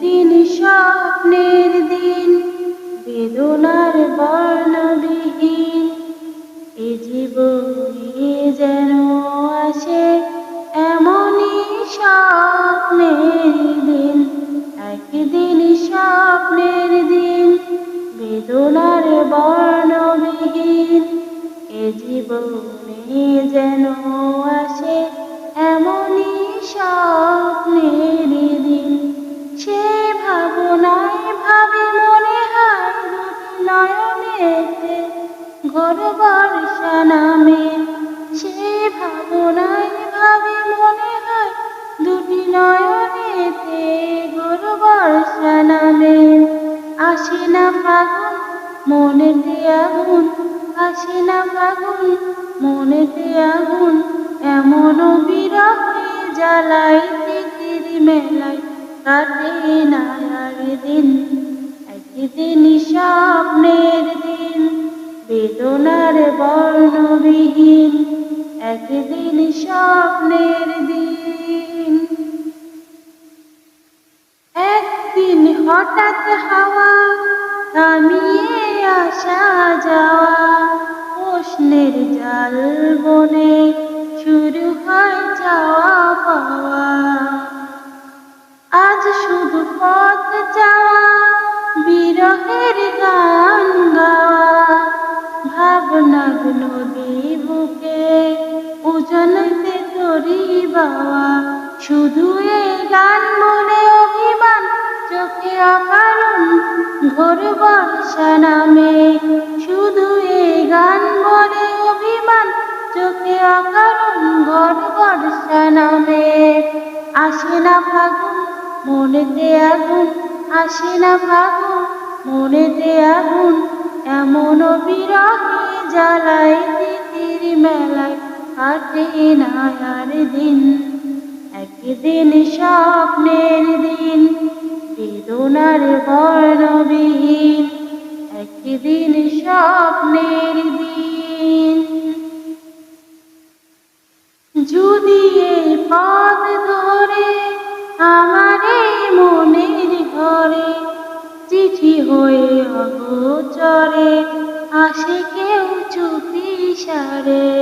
দিন স্বপ্নের দিন, বেদনার বর্ণবিহীন। এ জীবনে যেন আসে এমনই স্বপ্নের দিন। একদিন স্বপ্নের দিন, বেদনার বর্ণবিহীন। এ জীবনে যেন আসে ঘর বর্ষা নামে, সে ভাবনায় ভাবে মনে হয় দুটি নয়নেতে ঘর বর্ষা নামে। আসে না ফাগুন, মনেতে আগুন, আসে না ফাগুন, মনেতে আগুন এমন বিরহে জ্বালাই তিতির মেলায়। কাটে না আর দিন একদিন স্বপ্নের দিন। একদিন স্বপ্নের দিন। একদিন হঠাৎ হাওয়া থামিয়ে আসা যাওয়া প্রশ্নের জাল বনে শুরু হয় যাওয়া পাওয়া। আজ শুধু পথ যাওয়া, বিরহের গান বাওয়া শুধু এই গান মনে অভিমান, চোখে অকারণ ঘোর বর্ষা নামে। শুধু এই গান বলে অভিমান, চোখে অকারণ ঘর বর্ষা নামে। আসে না ফাগুন, মনেতে আগুন, আসে না ফাগুন, মনেতে আগুন এমন বিরহে জ্বালাই তিতির মেলায়। কাটে না আর দিন, একদিন স্বপ্নের দিন, বেদনার বর্ণবিহীন, একদিন স্বপ্নের দিন। যদি পথ ধরে আমার মনের ঘরে চিঠি হয়ে অগোচরে, আসে কেউ চুপি সারে।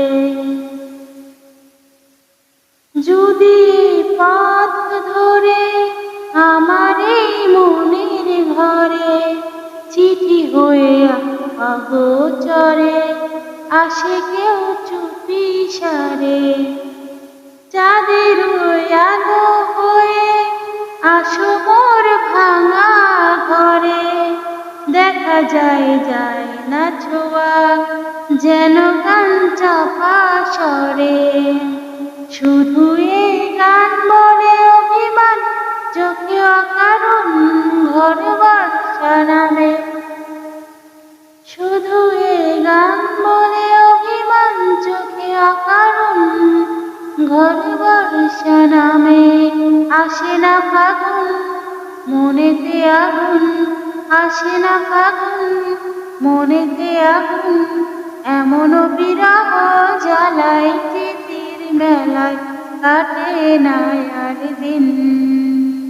অগোচরে আসে কেউ চুপি সারে। চাঁদের আলো হয়ে আসো মোর ভাঙা ঘরে। দেখা যায় যায় না ছোয়া, যেন গান চাপা সরে আসে না ফাগুন, মনেতে আগুন, আসে না ফাগুন, মনেতে আগুন এমন বিরহ জ্বালাই তিতির মেলায়, কাটে না আর দিন।